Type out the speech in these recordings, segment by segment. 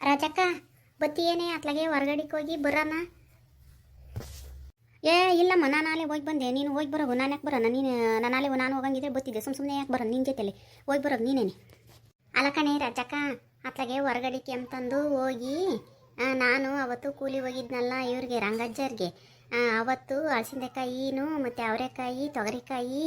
ರಾಜಕ್ಕ, ಬತ್ತಿಯೇನೇ, ಅತ್ಲಾಗೆ ಹೊರಗಡೆಗೆ ಹೋಗಿ ಬರೋಣ ಏ, ಇಲ್ಲಮ್ಮ, ನಾನು ಅಲ್ಲಿ ಹೋಗಿ ಬಂದೆ. ನೀನು ಹೋಗಿ ಬರೋ, ನಾನು ಯಾಕೆ ಬರೋಣ ನೀನು, ನಾನು ಅಲ್ಲಿ ನಾನು ಹೋಗಂಗಿದ್ರೆ ಬತ್ತಿದ್ದೆ ಸುಮ್ಮ ಸುಮ್ಮನೆ ಯಾಕೆ ಬರೋಣ ನಿನ್ನ ಜೊತೆಲಿ. ಹೋಗಿ ಬರೋದು ನೀನೇನೆ. ಅಲ್ಲ ಕಣೆ, ರಾಜಕ್ಕ, ಅತ್ಲಾಗೆ ಹೊರಗಡೆಗೆ ಅಂತಂದು ಹೋಗಿ ನಾನು ಅವತ್ತು ಕೂಲಿ ಹೋಗಿದ್ನಲ್ಲ ಇವ್ರಿಗೆ, ರಂಗಜ್ಜರ್ಗೆ. ಅವತ್ತು ಹಲಸಿಂದೆಕಾಯಿನು ಮತ್ತು ಅವರೆಕಾಯಿ, ತೊಗರಿಕಾಯಿ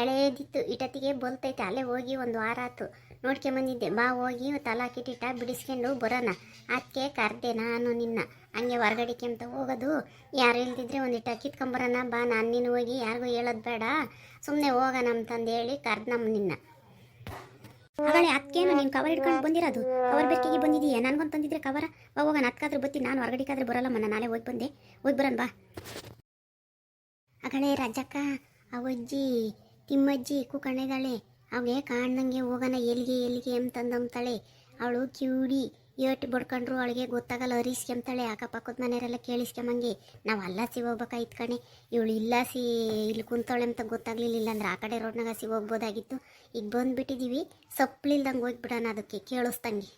ಎಳೆದಿತ್ತು. ಇಟತ್ತಿಗೆ ಬಲ್ತೈತೆ. ಅಲ್ಲೇ ಹೋಗಿ ಒಂದು ವಾರ ಆತು. ನೋಡ್ಕೊಂಬಂದಿದ್ದೆ ಬಾ, ಹೋಗಿ ತಲಾಕಿಟ್ಟಿಟ ಬಿಡಿಸ್ಕೊಂಡು ಬರೋಣ. ಅದಕ್ಕೆ ಕರೆದೆ ನಾನು ನಿನ್ನ. ಹಂಗೆ ಹೊರ್ಗಡೆ ಕೆಂತ ಹೋಗೋದು. ಯಾರು ಇಲ್ದಿದ್ರೆ ಒಂದಿಟ್ಟು ಕಿತ್ಕೊಂಬರೋಣ. ಬಾ, ನಾನು ನೀನು ಹೋಗಿ. ಯಾರಿಗೂ ಹೇಳೋದು ಬೇಡ. ಸುಮ್ಮನೆ ಹೋಗೋಣ ಅಂತಂದು ಹೇಳಿ ಕರ್ದು ನಮ್ಮ ನಿನ್ನ. ಅವಳೆ ಅದಕ್ಕೇನು ನೀನು ಕವರ್ ಹಿಡ್ಕೊಂಡು ಬಂದಿರೋದು? ಕವರ್ ಬೆಕ್ಕಿಗೆ ಬಂದಿದೀಯ? ನನಗೊಂದು ತಂದಿದ್ರೆ ಕವರ ಬಾ, ಹೋಗೋಣ. ಅದಕ್ಕಾದ್ರೂ ಬತ್ತಿ ನಾನು ಹೊರಗಡೆಗಾದ್ರೆ ಬರಲ್ಲಮ್ಮ ನಾಳೆ ಹೋಗಿ ಬಂದೆ. ಹೋಗಿ ಬರೋಣ, ಬಾ. ಅಗಳೇ, ರಾಜಕ್ಕ ಅವಜ್ಜಿ ತಿಮ್ಮಜ್ಜಿ ಕೂಕಣಿದಾಳೆ ಅವಗೆ ಕಾಣ್ದಂಗೆ ಹೋಗೋಣ, ಎಲ್ಲಿಗೆ ಎಲ್ಲಿಗೆ ಅಂತಂದಂತಾಳೆ. ಅವಳು ಕಿವುಡಿ ಏಟ್ ಬಡ್ಕೊಂಡ್ರು ಅವಳಿಗೆ ಗೊತ್ತಾಗಲ್ಲ ಅರಿಸ್ಕೊಂತಾಳೆ ಅಕ್ಕಪಕ್ಕದ ಮನೆಯವರೆಲ್ಲ ಕೇಳಿಸ್ಕೊಂಬಂಗೆ ನಾವು ಅಲ್ಲಾಸಿ ಹೋಗ್ಬೇಕಾಯ್ತು ಕಣೆ? ಇವಳು ಇಲ್ಲಾಸಿ ಇಲ್ಲಿ ಕುಂತಾಳೆ ಅಂತ ಗೊತ್ತಾಗ್ಲಿಲ್ಲ ಅಂದ್ರೆ ಆ ಕಡೆ ರೋಡ್ನಾಗ ಸಿ ಹೋಗ್ಬೋದಾಗಿತ್ತು ಈಗ ಬಂದ್ಬಿಟ್ಟಿದ್ದೀವಿ ಸೊಪ್ಲಿಲ್ದಂಗೆ ಹೋಗ್ಬಿಡೋಣ ಅದಕ್ಕೆ ಕೇಳಿಸ್ದಂಗೆ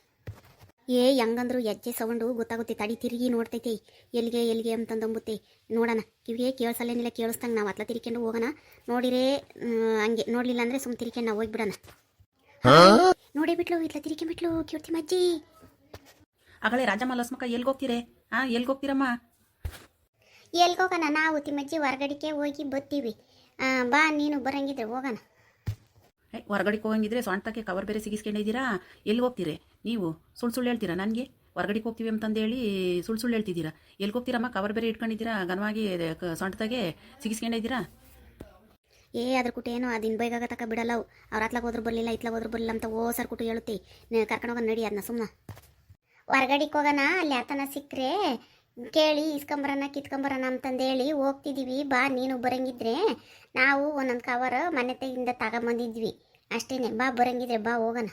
ಏ ಹೆಂಗಂದ್ರು ಹೆಜ್ಜೆ ಸೌಂಡು ಗೊತ್ತಾಗುತ್ತೆ ತಡಿ ತಿರುಗಿ ನೋಡ್ತೈತೆ. ಎಲ್ಲಿಗೆ ಎಲ್ಲಿಗೆ ಅಂತಂದಂಬುತ್ತೆ. ನೋಡೋಣ. ಕಿವಿಗೆ ಕೇಳಿಸಲ್ಲೇನಿಲ್ಲ ಕೇಳಿಸ್ದಂಗೆ ನಾವು ಅತ್ಲ ತಿರ್ಕೊಂಡು ಹೋಗೋಣ. ನೋಡಿರೇ ಹಂಗೆ. ನೋಡ್ಲಿಲ್ಲ ಅಂದ್ರೆ ಸುಮ್ಮನೆ ತಿರ್ಕೊಂಡು ನಾವು ಹೋಗ್ಬಿಡೋಣ. ನೋಡೇ ಬಿಟ್ಲು ಇತ್ಲ ತಿರ್ಕೆ ಬಿಟ್ಲು ಕೀರ್ತಿ ಮಜ್ಜಿ. ಅಗಳೇ ರಾಜಮ್ಮ ಲಸ್ಮಕ್ಕ ಎಲ್ಗೆ ಹೋಗ್ತೀರೇ? ಹಾ ಎಲ್ಗೆ ಹೋಗ್ತೀರಮ್ಮ? ಎಲ್ಗೆ ಹೋಗೋಣ? ನಾವು ತಿಮ್ಮಜ್ಜಿ ಹೊರಗಡೆಗೆ ಹೋಗಿ ಬರ್ತೀವಿ. ಆ, ಬಾ ನೀನು ಬರಂಗಿದ್ರೆ ಹೋಗೋಣ. ಹೊರಗಡೆಗೆ ಹೋಗಂಗಿದ್ರೆ ಸೊಂಟಕ್ಕೆ ಕವರ್ ಬೇರೆ ಸಿಗಿಸ್ಕೊಂಡಿದ್ದೀರಾ ಎಲ್ಲಿ ಹೋಗ್ತೀರಿ? ನೀವು ಸುಳ್ಳು ಸುಳ್ಳು ಹೇಳ್ತೀರಾ ನನಗೆ? ಹೊರಗಡೆಗೆ ಹೋಗ್ತೀವಿ ಅಂತಂದೇಳಿ ಸುಳ್ಳು ಸುಳ್ಳು ಹೇಳ್ತಿದ್ದೀರಾ? ಎಲ್ಲಿ ಹೋಗ್ತೀರಮ್ಮ ಕವರ್ ಬೇರೆ ಇಟ್ಕೊಂಡಿದ್ದೀರಾ? ಘನವಾಗಿ ಸೊಂಟದಾಗೆ ಸಿಗಿಸ್ಕೊಂಡಿದ್ದೀರಾ ಏ, ಅದ್ರ ಕುಟ್ಟೇನು ಏನೋ ಅದಿನ ಬೈಗಾಗ ತಕ ಬಿಡಲ್ಲ ಅವು. ಅವ್ರ ಹತ್ಲಾಗ ಹೋದ್ರೆ ಬರಲಿಲ್ಲ, ಇತ್ಲಾಗ ಹೋದ್ರೆ ಬರಲಿಲ್ಲ ಅಂತ ಓ ಸರ್ ಕುಟ್ಟು ಹೇಳುತ್ತಿ. ಕರ್ಕೊಂಡು ನಡಿ ಅದನ್ನ ಸುಮ್ಮನೆ ಹೊರಗಡೆಗೆ ಹೋಗೋಣ ಅಲ್ಲಿ ಆತನ ಸಿಕ್ಕರೆ ಕೇಳಿ ಇಸ್ಕೊಂಬರೋಣ ಕಿತ್ಕೊಂಬರೋಣ ಅಂತಂದೇಳಿ ಹೋಗ್ತಿದ್ದೀವಿ ಬಾ ನೀನು ಬರಂಗಿದ್ರೆ. ನಾವು ಒಂದೊಂದು ಕವರ್ ಮನೆ ತೆಗಿಂದ ತಗೊಂಬಂದಿದ್ವಿ. ಅಷ್ಟೇನೆ, ಬಾ ಬರಂಗಿದ್ರೆ ಬಾ ಹೋಗೋಣ.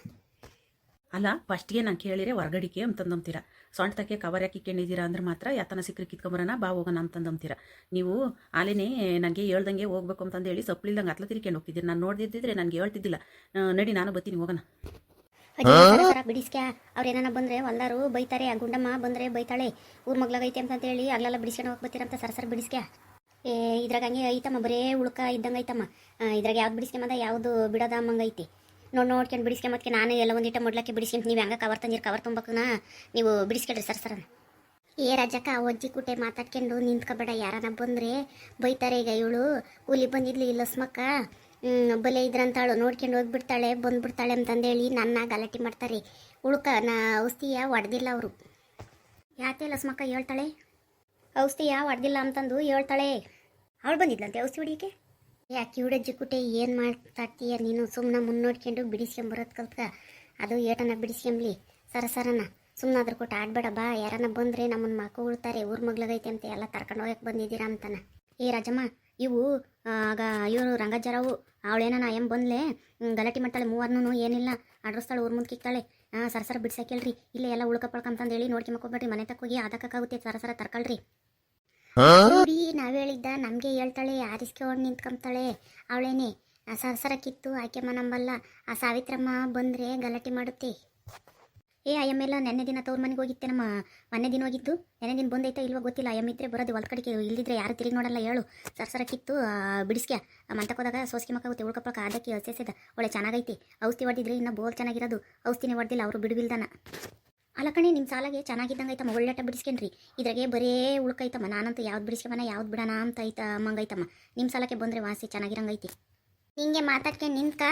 ಅಲ್ಲ ಫಸ್ಟ್ಗೆ ನಾನು ಕೇಳಿರೆ ಹೊರಗಡಿಕೆ ಅಂತಂದಂತೀರ ಸೊಂಟಕ್ಕೆ ಕವರ್ ಯಾಕೆ ಇಕ್ಕೊಂಡಿದ್ದೀರಾ ಅಂದ್ರೆ ಮಾತ್ರ ಯಾತನ ಸಿಕ್ಕರೆ ಕಿತ್ಕೊಂಬರೋಣ ಬಾ ಹೋಗೋಣ ಅಂತಂದಂತೀರ ನೀವು ಆಲೇನೇ ನನಗೆ ಹೇಳ್ದಂಗೆ ಹೋಗ್ಬೇಕು ಅಂತಂದೇಳಿ ಸೊಪ್ಲಿಲ್ದಂಗೆ ಅತ್ಲ ತಿರ್ಕೊಂಡು ಹೋಗ್ತಿದ್ದೀರಿ. ನಾನು ನೋಡ್ದಿದ್ದಿದ್ರೆ ನನಗೆ ಹೇಳ್ತಿದ್ದಿಲ್ಲ. ನಡಿ ನಾನು ಬರ್ತೀನಿ ಹೋಗೋಣ. ಅಜ್ಜಿ ಬಿಡಿಸ್ಕ್ಯಾ ಅವ್ರ ಏನಾನ ಬಂದ್ರೆ ಹೊಲ್ದಾರು ಬೈತಾರೆ ಆ ಗುಂಡಮ್ಮ ಬಂದ್ರೆ ಬೈತಾಳೆ. ಊರ್ ಮಗ್ಲಾಗೈತೆ ಅಂತ ಹೇಳಿ ಅಲ್ಲೆಲ್ಲ ಬಿಡಿಸ್ಕೊಂಡು ಹೋಗಿ ಬರ್ತೀರಂತ ಸರ ಸರ ಬಿಡಿಸ್ಕ್ಯಾ ಏ ಇದ್ರಾಗ ಹಂಗೆ ಐತಮ್ಮ ಬರೇ ಉಳ್ಕ ಇದ್ದಂಗೆ ಐತಮ್ಮ. ಇದ್ರಾಗ ಯಾವ್ದು ಬಿಡಿಸ್ಕೊಂಬಂದ ಯಾವುದು ಬಿಡೋದ ಅಮ್ಮಂಗೈತಿ ನೋಡಿ ನೋಡ್ಕೊಂಡು ಮತ್ತೆ ನಾನು ಎಲ್ಲ ಒಂದಿಟ ಮೊಡ್ಲಕ್ಕೆ ಬಿಡಿಸಿ ನೀವು ಹಂಗೆ ಕವರ್ ತಂದಿರಿ ಕವರ್ ತುಂಬಕ್ಕನ ನೀವು ಬಿಡಿಸ್ಕೊಳ್ರಿ ಸರ್ ಸರ ಏ ರಾಜಕ್ಕ ಒಜ್ಜಿ ಅಜ್ಜಿ ಕುಟೆ ಮಾತಾಡ್ಕೊಂಡು ನಿಂತ್ಕೊಬೇಡ ಯಾರನ್ನ ಬಂದ್ರೆ ಬೈತಾರೆ ಈಗ ಇವಳು. ಕೂಲಿ ಬಂದಿದ್ಲು ಇಲ್ಲ ಬಲೆ ಇದ್ರಂತಾಳು, ನೋಡ್ಕೊಂಡು ಹೋಗ್ಬಿಡ್ತಾಳೆ, ಬಂದ್ಬಿಡ್ತಾಳೆ ಅಂತಂದೇಳಿ ನನ್ನ ಗಲಾಟೆ ಮಾಡ್ತಾರೆ. ಉಳ್ಕ ನಾ ಔಷಧಿಯ ಹೊಡೆದಿಲ್ಲ ಅವರು. ಯಾಕೆ ಲಸ್ಮಕ್ಕ ಹೇಳ್ತಾಳೆ? ಔಷಧಿಯ ಹೊಡೆದಿಲ್ಲ ಅಂತಂದು ಹೇಳ್ತಾಳೆ. ಅವಳು ಬಂದಿದ್ಲಂತೆ ಔಷಧಿ ಹೊಡಿಯಕ್ಕೆ? ಯಾಕೆ ಇವಡಜ್ಜಿ ಕುಟೆ, ಏನು ಮಾತಾಡ್ತೀಯ ನೀನು? ಸುಮ್ಮನೆ ಮುನ್ನೋಡ್ಕೊಂಡು ಬಿಡಿಸ್ಕೊಂಬರೋದು ಕಲ್ತ್ಕ ಅದು ಏಟನ ಬಿಡಿಸ್ಕೊಂಬ್ಲಿ. ಸರ, ಸರನ. ಸುಮ್ಮನೆ ಅದ್ರ ಕೊಟ್ಟು ಆಡ್ಬೇಡ, ಬಾ. ಯಾರನ್ನ ಬಂದರೆ ನಮ್ಮನ್ನು ಮಕ್ಕಳು ಉಳ್ತಾರೆ ಊರ್ ಮಗ್ಲಾಗೈತೆ ಅಂತ. ಎಲ್ಲ ಕರ್ಕೊಂಡು ಹೋಗಕ್ಕೆ ಬಂದಿದ್ದೀರಾ ಅಂತಾನೆ. ಏ, ರಾಜಮ್ಮ ಇವು ಆಗ ಇವರು ರಂಗಜ್ಜರವು ಅವಳೇನ ಎಂ ಬಂದ್ಲೆ? ಗಲಾಟೆ ಮಾಡ್ತಾಳೆ ಮೂವರ್ನೂ ಏನಿಲ್ಲ. ಅಡ್ರಸ್ತಾಳೆ ಊರ್ ಮುಂದೆ ಕಿಕ್ತಾಳೆ. ಹಾಂ ಸರ ಸರ ಬಿಡ್ಸಕ್ಕೇಳ್ರಿ ಇಲ್ಲೇ ಎಲ್ಲ ಉಳ್ಕ ಪಳ್ಕಂತಂದೇಳಿ ನೋಡ್ಕೊಂಬಕ್ಕೋಬೇಡ್ರಿ ಮನೆ ತಕ್ಕ ಹೋಗಿ ಅದಕ್ಕಾಗುತ್ತೆ ಸರ ಸರ ತರ್ಕೊಳ್ರಿ. ನೋಡಿ ನಾವು ಹೇಳಿದ್ದ ನಮಗೆ ಹೇಳ್ತಾಳೆ ಆರಿಸ್ಕೊಂಡು ನಿಂತ್ಕೊಂತಾಳೆ ಅವಳೇನೆ ಆ ಸರ ಸರ ಕಿತ್ತು ಆಕೆ ನಂಬಲ್ಲ. ಆ ಸಾವಿತ್ರಮ್ಮ ಬಂದರೆ ಗಲಾಟೆ ಮಾಡುತ್ತೆ. ಏ ಅಯ್ಯಮ್ಮೆಲ್ಲ ನೆನ್ನೆ ದಿನ ತವ್ರ ಮನೆಗೆ ಹೋಗಿತ್ತೆ ನಮ್ಮ ಮೊನ್ನೆ ದಿನ ಹೋಗಿತ್ತು ನೆನ್ನೆ ದಿನ ಬಂದೈತಾ ಇಲ್ವ ಗೊತ್ತಿಲ್ಲ. ಅಯ್ಯಮ್ಮ ಇದ್ರೆ ಬರೋದು ಹೊಲ ಕಡೆಗೆ. ಇಲ್ದಿದ್ರೆ ಯಾರು ತಿರುಗಿ ನೋಡಲ್ಲ ಹೇಳು. ಸರ್ ಕಿತ್ತು ಬಿಡಿಸ್ಕ್ಯ. ಸೋಸ್ಕಿ ಹೋದಾಗ ಮಕ್ಕ ಗೊತ್ತೆ ಉಳ್ಕಪ್ಪ ಅದಕ್ಕೆ ಹಸೆಸೆದ ಒಳ್ಳೆ ಚೆನ್ನಾಗೈತಿ. ಔಷಧಿ ಹೊಡೆದಿದ್ರೆ ಇನ್ನೂ ಬೋಲ್ ಚೆನ್ನಾಗಿರೋದು. ಔಷಧಿನೇ ಹೊಡೆದಿಲ್ಲ, ಅವರು ಬಿಡುವಿಲ್ದಾನ. ಅಲ್ಲ ಕಣೆ ನಿಮ್ಮ ಸಾಲಾಗೆ ಚೆನ್ನಾಗಿದ್ದಂಗೆ ಐತಮ್ಮ. ಒಳ್ಳೆಟ ಬಿಡಿಸ್ಕೊಂಡ್ರಿ ಇದ್ರಾಗೆ ಬರೇ ಉಳ್ಕೈತಮ್ಮ. ನಾನಂತೂ ಯಾವ್ದು ಬಿಡಿಸ್ಕೊಂಬನ ಯಾವ್ದು ಬಿಡೋಣ ಅಂತ ಐತ, ಮಂಗೈತಮ್ಮ. ನಿಮ್ಮ ಸಾಲಕ್ಕೆ ಬಂದರೆ ವಾಸಿ ಚೆನ್ನಾಗಿರಂಗೈತಿ ಹಿಂಗೆ ಮಾತಾಡ್ಕೆ ನಿಂತ್ಕ?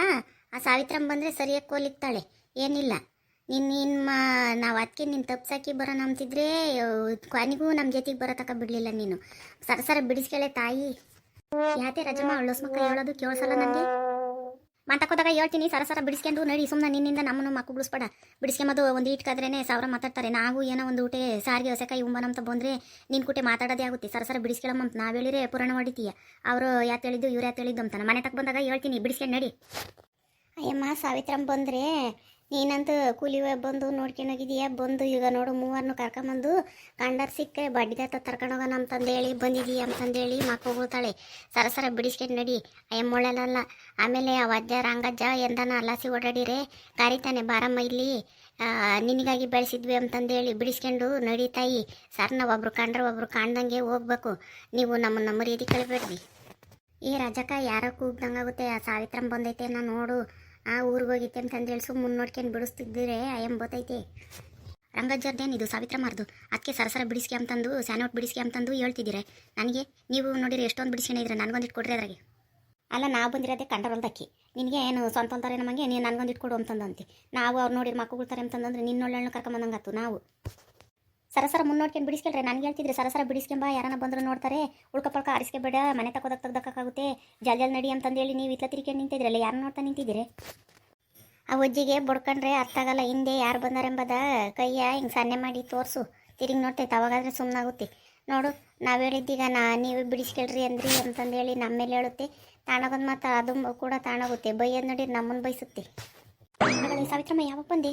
ಆ ಸಾವಿತ್ರಮ್ಮ ಬಂದರೆ ಸರಿಯಾಗಿ ಕೋಲಿಕ್ತಾಳೆ ಏನಿಲ್ಲ. ನಿನ್ನ ನಾವು ಅದಕ್ಕೆ ನಿನ್ನ ತಪ್ಸಾಕಿ ಬರೋಣ ಅಂತಿದ್ರೆ ಕೊನೆಗೂ ನಮ್ಮ ಜೊತೆಗೆ ಬರೋ ಬಿಡ್ಲಿಲ್ಲ ನೀನು. ಸರ ಸರ, ಬಿಡಿಸ್ಕೇಳೆ ತಾಯಿ. ಯಾತೆ ರಜಮ್ಮ ಅಳ್ಳೋಸ್ ಮಕ್ಕಳು ಹೇಳೋದು ಕೇಳಿಸಲ್ಲ ನನಗೆ ಮಾತಾಕೋದಾಗ ಹೇಳ್ತೀನಿ, ಸರ ಸರ ಬಿಡಿಸ್ಕೊಂಡು ನಡಿ ಸುಮ್ಮನೆ ನಿನ್ನಿಂದ ನಮ್ಮನ್ನು ಮಕ್ಕಳು ಬಿಡಿಸ್ಬೇಡ. ಬಿಡಿಸ್ಕೊಂಬದು ಒಂದು ಇಟ್ಕಾದ್ರೇ ಸಾವಿರ ಮಾತಾಡ್ತಾರೆ. ನಾವು ಏನೋ ಒಂದು ಊಟ, ಸಾರಿಗೆ ಹೊಸಕಾಯಿ ಉಂಬನಂತ ಬಂದರೆ ನಿನ್ನ ಕೂಟೆ ಮಾತಾಡೋದೇ ಆಗುತ್ತೆ. ಸರ ಸರ ಅಂತ ನಾವು ಹೇಳಿದ್ರೆ ಪುರಾಣ ಹೊಡಿತೀಯ ಅವರು ಯಾತ್ ಹೇಳಿದ್ದು, ಇವ್ರು ಯಾತ್ ಹೇಳಿದ್ದು ಅಂತಾನೆ ಮನೆ ತಕ್ಕ ಬಂದಾಗ ಹೇಳ್ತೀನಿ ಬಿಡಿಸ್ಕೊಂಡು ನಡಿ. ಅಯ್ಯಮ್ಮ, ಸಾವಿತ್ರಮ್ಮ ಬಂದರೆ ನೀನಂತೂ ಕೂಲಿ ಬಂದು ನೋಡ್ಕೊಂಡೋಗಿದೀಯ ಬಂದು ಈಗ ನೋಡು, ಮೂವರ್ನು ಕರ್ಕೊಂಬಂದು ಕಂಡರ್ ಸಿಕ್ಕರೆ ಬಡ್ಡಿದಾತ ತರ್ಕೊಂಡೋಗೋಣ ಅಂತಂದೇಳಿ, ಬಂದಿದೀಯ ಅಂತಂದೇಳಿ ಮಕ್ಕೋಗ್ತಾಳೆ ಸರ ಸರ ಬಿಡಿಸ್ಕೊಂಡು ನಡಿ. ಅಯ್ಯಮ್ಮ ಒಳ್ಳೆಲ್ಲ ಆಮೇಲೆ ಅವ ಅಜ್ಜ, ರಂಗಜ್ಜ ಎಂದನ ಅಲಾಸಿ ಓಡಾಡಿರೆ. ಕರಿತಾನೆ, ಬಾರಮ್ಮ, ಇಲ್ಲಿ ನಿನಗಾಗಿ ಬೆಳೆಸಿದ್ವಿ ಅಂತಂದೇಳಿ ಬಿಡಿಸ್ಕೊಂಡು ನಡೀತಾಯಿ ಸರ್ ನಾವು ಒಬ್ರು ಕಂಡ್ರೆ ಒಬ್ರು ಕಾಣ್ದಂಗೆ ಹೋಗ್ಬೇಕು. ನೀವು ನಮ್ಮ ನಮ್ಮ ರೀತಿ ಕಳಿಬೇಡ್ರಿ. ಈ ರಜಕ ಯಾರೋ ಕೂಗ್ದಂಗಾಗುತ್ತೆ. ಆ ಸಾವಿತ್ರಂ ಬಂದೈತೆ ನಾ ನೋಡು. ಆ ಊರಿಗೆ ಹೋಗಿತ್ತೆ ಅಂತಂದೇಳಿ ಸುಮ್ಮನೆ ನೋಡ್ಕೊಂಡು ಬಿಡಿಸ್ತಿದ್ದರೆ, ಅಯ್ಯಂ ಬತ್ತೈತೆ ರಂಗಜ್ಜರ್ದೇನು ಇದು ಸಾವಿತ್ರ ಮಾರ್ದು ಅದಕ್ಕೆ ಸರಸರ ಬಿಡಿಸ್ಕೆ ಅಂತಂದು ಸ್ಯಾನೋಟ್ ಬಿಡಿಸ್ಕೆ ಅಂತಂದು ಹೇಳ್ತಿದ್ದೀರೆ. ನನಗೆ ನೀವು ನೋಡಿರಿ ಎಷ್ಟೊಂದು ಬಿಡಿಸ್ಕೊಂಡಿದ್ರೆ ನನಗೊಂದಿಟ್ಟು ಕೊಡ್ರಿ ಅದ್ರಾಗೆ. ಅಲ್ಲ, ನಾವು ಬಂದಿರೋದೇ ಕಂಡರೊಲ್ದಕ್ಕಿ ನಿನಗೆ ಏನು ಸ್ವಂತ ಅಂತಾರೆ ನಮಗೆ, ನೀನು ನನಗೊಂದು ಇಟ್ಕೊಡು ಅಂತಂದಂತೆ. ನಾವು ಅವ್ರು ನೋಡಿರಿ ಕೊಡ್ತಾರೆ ಅಂತಂದ್ರೆ ನಿನ್ನ ಒಳ್ಳೆ ಕರ್ಕೊಂಬಂದಂಗಾತು, ನಾವು. ಸರಸರ ಮುನ್ನೋಡ್ಕೊಂಡು ಬಿಡಿಸ್ಕೊಳ್ರಿ. ನನಗೆ ಹೇಳ್ತಿದ್ರಿ ಸರಸರ ಬಿಡಿಸ್ಕೊಂಬ ಯಾರನ್ನ ಬಂದ್ರು ನೋಡ್ತಾರೆ ಉಳ್ಕಪಳ್ಕ ಆರಿಸ್ಕೊಬೇಡ, ಮನೆ ತಗೋದಕ್ಕೆ ತೆಗ್ದಕ್ಕಾಗುತ್ತೆ ಜಲ್ ಜಲ್ ನಡಿ ಅಂತಂದೇಳಿ ನೀವು ಇತ್ತ ತಿರ್ಕೊಂಡು ನಿಂತಿದ್ರಲ್ಲ, ಯಾರು ನೋಡ್ತಾ ನಿಂತಿದ್ದೀರಿ? ಆ ಒಜ್ಜಿಗೆ ಬಡ್ಕೊಂಡ್ರೆ ಅರ್ಥ ಆಗಲ್ಲ, ಹಿಂದೆ ಯಾರು ಬಂದಾರೆಂಬದ ಕೈಯ ಹಿಂಗೆ ಸನ್ನೆ ಮಾಡಿ ತೋರಿಸು. ತಿರುಗಿ ನೋಡ್ತೈತೆ, ಅವಾಗಾದ್ರೆ ಸುಮ್ಮನಾಗುತ್ತೆ ನೋಡು, ನಾವು ಹೇಳಿದ್ದೀಗ ನಾ, ನೀವು ಬಿಡಿಸ್ಕೊಳ್ರಿ ಅಂದ್ರಿ ಅಂತಂದೇಳಿ ನಮ್ಮ ಮೇಲೆ ಹೇಳುತ್ತೆ. ತಾಣಗೊಂದು ಮಾತು ಅದು ಕೂಡ ತಾಣಾಗುತ್ತೆ. ಬೈಯೋದು ನೋಡಿ ನಮ್ಮನ್ನು ಬಯಸುತ್ತೆ ಮಗಳೇ, ಸಾವಿತ್ರಮ್ಮ ಯಾವಾಗ ಬಂದೆ?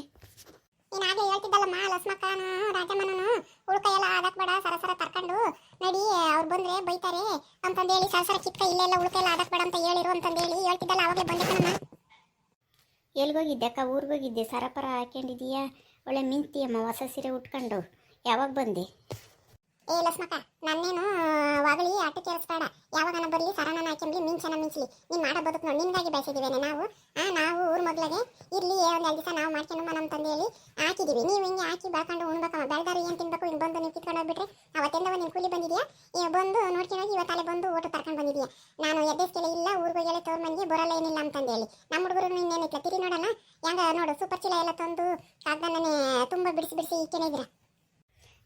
ನೀನ್ ಹಾಗೆ ಹೇಳ್ತಿದ್ದಲ್ಲಮ್ಮ ಲಸ್ಮಕ್ಕನ ರಾಜಮ್ಮನನು ಉಳ್ಕ ಎಲ್ಲ ಆದಕ್ ಬೇಡ ಸರಸರ ತರ್ಕೊಂಡು ನಡಿ ಅವ್ರು ಬಂದ್ರೆ ಬೈತಾರೆ ಅಂತಂದೇಳಿ ಸರಸರ ಚಿಕ್ಕ ಇಲ್ಲೆಲ್ಲ ಉಳ್ಕ ಎಲ್ಲ ಆದಕ್ ಬೇಡ ಅಂತ ಹೇಳಿರು ಅಂತಂದೇಳಿ ಹೇಳ್ತಿದ್ದಲ್ಲ ಅವಾಗಲೇ ಬಂದೆ ಕಣಮ್ಮ ಎಲ್ಗೋಗಿದ್ದೆ ಅಕ್ಕ ಊರಿಗೋಗಿದ್ದೆ ಸರಪರ ಹಾಕೊಂಡಿದೀಯಾ ಒಳ್ಳೆ ಮಿಂತಿಯಮ್ಮ ಹೊಸ ಸೀರೆ ಉಟ್ಕೊಂಡು. ಯಾವಾಗ ಬಂದೆ? ಏ ಲಸ್ಮಕ್ಕ ನನ್ನೇನು ವಾಗಲಿ ಆಟ ಕೇಳಿಸ್ಬೇಡ ಯಾವಾಗನ ಬರಲಿ ಸರನ ಹಾಕೊಂಬ್ಲಿ ಮಿಂಚನ ಮಿಂಚಲಿ. ನೀನು ಮಾಡೋ ಬದುಕು ನೋಡಿ ನಿಮ್ಗಾಗಿ ಬಯಸಿದ್ದೀವೇನೆ ನಾವು? ಆ ನಾವು ಊರ ಮಗ್ಳಿಗೆ ಇರಲಿ ಒಂದು ಎರಡು ದಿವಸ ನಾವು ಮಾಡ್ಕೊಂಡು ನಮ್ಮ ಅಂತಂದೇಳಿ ಹಾಕಿದೀವಿ ನೀವು ಹಿಂಗೆ ಹಾಕಿ ಬಾಳ್ಕೊಂಡು ಉಣ್ಬೇಕಮ್ಮ ಬೆಳೆದಾರು ಏನು ತಿನ್ಬೇಕು ಹಿಂಗೆ ಬಂದು ನೀವು ಕಿತ್ಕೊಂಡು ಹೋಗ್ಬಿಟ್ರೆ. ಅವತ್ತಿಂದ ಒಂದು ಕೂಲಿ ಬಂದಿದೆಯಾ? ಬಂದು ನೋಡ್ಕೊಂಡು ಹೋಗಿ ಇವತ್ತಲ್ಲೇ ಬಂದು ಓಟು ತರ್ಕೊಂಡು ಬಂದಿದೆಯಾ? ನಾನು ಎದ್ದೇಸ್ಕೆಲೆ ಇಲ್ಲ ಊರಿಗೆ ಹೋಗಿ ತೋರ್ ಮನೆಗೆ ಬರಲ್ಲ ಏನಿಲ್ಲ ಅಂತಂದೇಳಿ ನಮ್ಮ ಹುಡುಗರು ಇನ್ನೇನಿಲ್ಲ ತಿರಿ ನೋಡಲ್ಲ ಹೆಂಗ ನೋಡು ಸೂಪರ್ ಚೀಲ ಎಲ್ಲ ತಂದು ಕಾಗ್ದಾನೇ ತುಂಬ ಬಿಡಿಸಿ ಬಿಡಿಸಿ ಇಕ್ಕೇನೆ ಇದ್ದೀರಾ?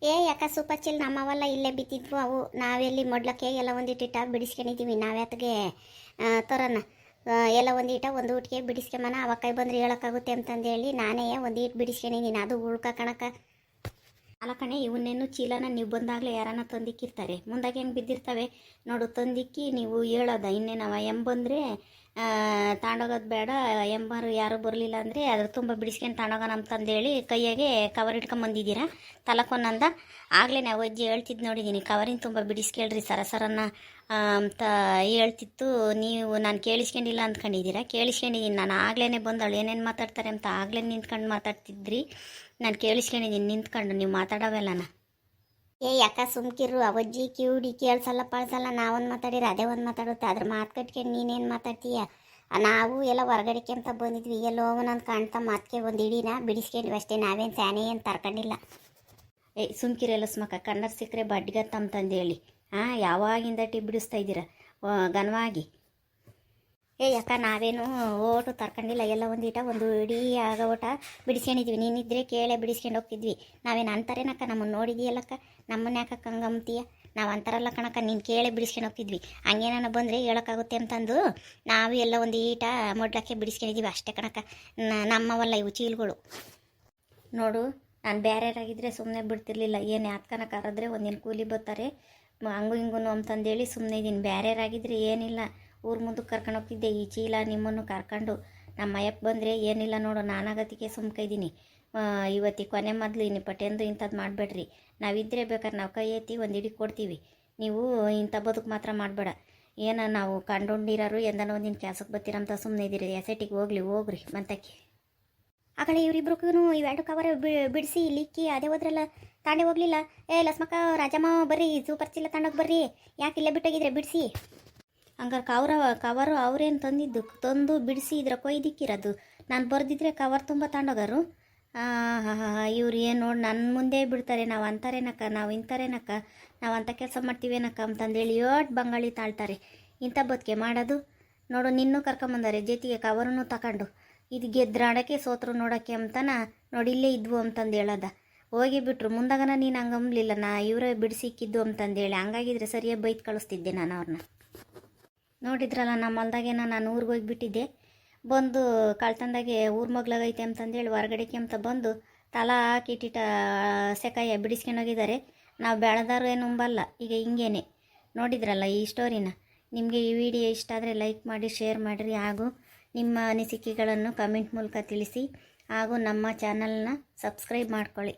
ಏ ಯಾಕ ಸೂಪರ್ ಚಿಲ್ ನಮ್ಮವೆಲ್ಲ ಇಲ್ಲೇ ಬಿದ್ದಿದ್ವು ಅವು. ನಾವೆಲ್ಲಿ ಮೊಡ್ಲಕ್ಕೆ ಎಲ್ಲ ಒಂದಿಟ್ಟಿಟ್ಟಾಗಿ ಬಿಡಿಸ್ಕೊಂಡಿದ್ದೀವಿ ನಾವ್ಯಾತಗೆ ತರೋಣ ಎಲ್ಲ ಒಂದೀಟ ಒಂದು ಊಟಿಗೆ ಬಿಡಿಸ್ಕೊಂಬನ ಅವಾಗ ಕೈ ಬಂದ್ರೆ ಹೇಳೋಕ್ಕಾಗುತ್ತೆ ಅಂತಂದೇಳಿ ನಾನೇ ಒಂದಿಟ್ಟು ಬಿಡಿಸ್ಕೊಂಡಿದ್ದೀನಿ ಅದು ಉಳ್ಕ ಕಣಕ ಅಲ್ಲ ಕಣೆ, ಇವನ್ನೇನು ಚೀಲನ ನೀವು ಬಂದಾಗಲೇ ಯಾರನ್ನ ತಂದಿಕ್ಕಿರ್ತಾರೆ. ಮುಂದಾಗೆ ಹೆಂಗೆ ಬಿದ್ದಿರ್ತವೆ? ನೋಡು, ತಂದಿಕ್ಕಿ ನೀವು ಹೇಳೋದ, ಇನ್ನೇನವ ಎಂಬಂದರೆ ತಾಂಡೋಗೋದು ಬೇಡ, ಎಂಬಾರು ಯಾರು ಬರಲಿಲ್ಲ ಅಂದರೆ ಅದ್ರ ತುಂಬ ಬಿಡಿಸ್ಕೊಂಡು ತಾಂಡೋಗೋಣ ಅಂತಂದೇಳಿ ಕೈಯಾಗೆ ಕವರ್ ಇಟ್ಕೊಂಬಂದಿದ್ದೀರಾ ತಲಕೊಂದಂದ ಆಗಲೇ ನಾವು ಅಜ್ಜಿ ಹೇಳ್ತಿದ್ದು ನೋಡಿದ್ದೀನಿ ಕವರಿನ ತುಂಬ ಬಿಡಿಸ್ಕೇಳ್ರಿ ಸರಸರನ್ನ ಅಂತ ಹೇಳ್ತಿತ್ತು. ನೀವು ನಾನು ಕೇಳಿಸ್ಕೊಂಡಿಲ್ಲ ಅಂದ್ಕೊಂಡಿದ್ದೀರಾ? ಕೇಳಿಸ್ಕೊಂಡಿದ್ದೀನಿ ನಾನು ಆಗ್ಲೇ ಬಂದಳು ಏನೇನು ಮಾತಾಡ್ತಾರೆ ಅಂತ ಆಗಲೇ ನಿಂತ್ಕೊಂಡು ಮಾತಾಡ್ತಿದ್ರಿ. ನಾನು ಕೇಳಿಸ್ಕೊಂಡಿದ್ದೀನಿ ನಿಂತ್ಕೊಂಡು, ನೀವು ಮಾತಾಡೋವೆಲ್ಲನ ಏ, ಯಾಕ ಸುಮ್ಕಿರು ಅವಜ್ಜಿ ಕ್ಯೂಡಿ ಕೇಳ್ಸಲ್ಲ, ಪಳ್ಸಲ್ಲ. ನಾವೊಂದು ಮಾತಾಡಿರ ಅದೇ ಒಂದು ಮಾತಾಡುತ್ತೆ. ಅದ್ರ ಮಾತು ಕಟ್ಕೊಂಡು ನೀನೇನು ಮಾತಾಡ್ತೀಯ? ನಾವು ಎಲ್ಲ ಹೊರಗಡೆಕ್ಕೆ ಅಂತ ಬಂದಿದ್ವಿ. ಎಲ್ಲೋ ಒಂದೊಂದು ಕಾಣ್ತಾ ಮಾತ್ಕೆ ಒಂದು ಇಡೀನ ಬಿಡಿಸ್ಕೊಂಡ್ವಿ ಅಷ್ಟೇ. ನಾವೇನು ಸ್ಯಾನೆ ಏನು ತರ್ಕೊಂಡಿಲ್ಲ. ಏ ಸುಮ್ಕಿರಲ್ಲ ಸುಮಕ್ಕ. ಕಣ್ಣರ್ ಸಿಕ್ಕರೆ ಬಡ್ಡಿಗತ್ತ ತಂದೇಳಿ ಹಾಂ ಯಾವಾಗಿಂದ ಟಿ ಬಿಡಿಸ್ತಾ ಇದ್ದೀರಾ? ಘನವಾಗಿ. ಏ, ಅಕ್ಕ, ನಾವೇನು ಓಟು ತರ್ಕೊಂಡಿಲ್ಲ. ಎಲ್ಲ ಒಂದೀಟ ಒಂದು ಇಡೀ ಆಗ ಓಟ ಬಿಡಿಸ್ಕೊಂಡಿದ್ವಿ. ನೀನಿದ್ರೆ ಕೇಳೇ ಬಿಡಿಸ್ಕೊಂಡು ಹೋಗ್ತಿದ್ವಿ. ನಾವೇನು ಅಂತಾರೇನಕ್ಕ? ನಮ್ಮನ್ನು ನೋಡಿದೀಯಲ್ಲಕ್ಕ ನಮ್ಮನ್ನ ಯಾಕಕ್ಕ ಹಂಗಂತೀಯ ನಾವು ಅಂತಾರಲ್ಲ ಕಣಕ್ಕ, ನೀನು ಕೇಳೇ ಬಿಡಿಸ್ಕೊಂಡು ಹೋಗ್ತಿದ್ವಿ. ಹಂಗೇನ ಬಂದರೆ ಹೇಳೋಕ್ಕಾಗುತ್ತೆ ಅಂತಂದು ನಾವು ಎಲ್ಲ ಒಂದು ಈಟ ಮೊಡ್ಲಕ್ಕೆ ಬಿಡಿಸ್ಕೊಂಡಿದ್ದೀವಿ ಅಷ್ಟೇ ಕಣಕ್ಕ. ನಮ್ಮವಲ್ಲ ಇವು ಚೀಲ್ಗಳು. ನೋಡು, ನಾನು ಬೇರೆಯವರಾಗಿದ್ದರೆ ಸುಮ್ಮನೆ ಬಿಡ್ತಿರ್ಲಿಲ್ಲ. ಏನು ಯಾತ್ಕನ ಕರೆದ್ರೆ ಒಂದಿನ ಕೂಲಿ ಬರ್ತಾರೆ ಹಂಗು ಹಿಂಗೂ ಅಂತಂದೇಳಿ ಸುಮ್ಮನೆ ಇದ್ದೀನಿ ಬೇರೆಯವರಾಗಿದ್ದರೆ ಏನಿಲ್ಲ. ಊರು ಮುಂದಕ್ಕೆ ಕರ್ಕೊಂಡು ಹೋಗ್ತಿದ್ದೆ. ಈ ಚೀಲ ನಿಮ್ಮನ್ನು ಕರ್ಕೊಂಡು ನಮ್ಮ ಅಯ್ಯಪ್ಪ ಬಂದರೆ ಏನಿಲ್ಲ ನೋಡು ನಾನಾಗತಿಗೆ ಸುಮ್ಕೈದೀನಿ ಇವತ್ತಿ ಕೊನೆ ಮೊದಲು ಇನ್ನು ಪಟೇಂದು ಇಂಥದ್ದು ಮಾಡಬೇಡ್ರಿ. ನಾವಿದ್ದರೆ ಬೇಕಾದ್ರೆ ನಾವು ಕೈ ಎತ್ತಿ ಒಂದು ಇಡಿ ಕೊಡ್ತೀವಿ. ನೀವು ಇಂಥ ಬದುಕು ಮಾತ್ರ ಮಾಡಬೇಡ. ಏನ ನಾವು ಕಂಡುಕೊಂಡಿರೋರು ಎಂದನೋ ಒಂದಿನ ಕೆಲಸಕ್ಕೆ ಬರ್ತೀರಂತ ಸುಮ್ಮನೆ ಇದ್ದೀರಿ ಎಸೆಟಿಗೆ ಹೋಗ್ಲಿ, ಹೋಗ್ರಿ ಮಂತಕ್ಕೆ. ಆಗಲೇ ಇವರಿಬ್ರಿಗೂ ಇವೆರಡು ಕವರ್ ಬಿಡಿಸಿ ಲಿಕ್ಕಿ ಅದೇ ಹೋದ್ರಲ್ಲ, ತಾಂಡೆ ಹೋಗ್ಲಿಲ್ಲ. ಏ ಲಸ್ಮಕ್ಕ, ರಾಜಮ್ಮ, ಬರ್ರಿ ಸೂಪರ್ ಚಿಲ್ಲ ತಾಂಡೋಗಿ ಬರ್ರಿ. ಯಾಕೆ ಇಲ್ಲೇ ಬಿಟ್ಟೋಗಿದ್ರೆ, ಬಿಡಿಸಿ. ಹಂಗಾರೆ ಕವರ, ಕವರು ಅವ್ರೇನು ತಂದಿದ್ದು? ತಂದು ಬಿಡಿಸಿ ಇದ್ರ ಕೊಯ್ದಿಕ್ಕಿರೋದು. ನಾನು ಬರೆದಿದ್ರೆ ಕವರ್ ತುಂಬ ತಗೊಂಡೋಗಾರು ಇವ್ರು ಏನು ನೋಡಿ ನನ್ನ ಮುಂದೆ ಬಿಡ್ತಾರೆ. ನಾವು ಅಂತಾರೇನಕ್ಕ, ನಾವು ಇಂಥರೇನಕ್ಕ ನಾವು ಅಂಥ ಕೆಲಸ ಮಾಡ್ತೀವೇನಕ್ಕ ಅಂತಂದೇಳಿ ಏಟ್ ಬಂಗಾಳಿ ತಾಳ್ತಾರೆ. ಇಂಥ ಬದುಕೆ ಮಾಡೋದು. ನೋಡು, ನಿನ್ನೂ ಕರ್ಕೊಂಬಂದಾರೆ, ಜೊತೆಗೆ ಕವರನ್ನು ತಗೊಂಡು ಇದು ಗೆದ್ರಾಡೋಕ್ಕೆ ಸೋತರು ನೋಡೋಕ್ಕೆ ಅಂತನ ನೋಡಿ ಇಲ್ಲೇ ಇದ್ವು ಅಂತಂದು ಹೇಳೋದ. ಹೋಗಿ ಬಿಟ್ರು. ಮುಂದಾಗನ ನೀನು ಹಂಗಂಬ್ಲಿಲ್ಲ ನಾ ಇವರೇ ಬಿಡಿಸಿಕ್ಕಿದ್ದು ಅಂತಂದೇಳಿ ಹಂಗಾಗಿದ್ರೆ ಸರಿಯಾಗಿ ಬೈತ್ ಕಳಿಸ್ತಿದ್ದೆ ನಾನು ಅವ್ರನ್ನ ನೋಡಿದ್ರಲ್ಲ ನಮ್ಮ ಹೊಲ್ದಾಗೇನ ನಾನು ಊರಿಗೆ ಹೋಗಿಬಿಟ್ಟಿದ್ದೆ. ಬಂದು ಕಳ್ತಂದಾಗೆ ಊರ ಮಗ್ಲಾಗೈತೆ ಅಂತಂದೇಳಿ ಹೊರಗಡೆಗೆ ಅಂತ ಬಂದು ತಲಾ ಹಾಕಿಟ್ಟಿಟ ಸೆಕಾಯ ಬಿಡಿಸ್ಕೊಂಡೋಗಿದ್ದಾರೆ ನಾವು ಬೆಳೆದಾರು ಏನು ಉಂಬಲ್ಲ ಈಗ ಹಿಂಗೇನೆ. ನೋಡಿದ್ರಲ್ಲ ಈ ಸ್ಟೋರಿನ ನಿಮಗೆ ಈ ವಿಡಿಯೋ ಇಷ್ಟ ಆದರೆ ಲೈಕ್ ಮಾಡಿ ಶೇರ್ ಮಾಡಿರಿ. ಹಾಗೂ ನಿಮ್ಮ ಅನಿಸಿಕೆಗಳನ್ನು ಕಮೆಂಟ್ ಮೂಲಕ ತಿಳಿಸಿ ಹಾಗೂ ನಮ್ಮ ಚಾನಲ್ನ ಸಬ್ಸ್ಕ್ರೈಬ್ ಮಾಡ್ಕೊಳ್ಳಿ.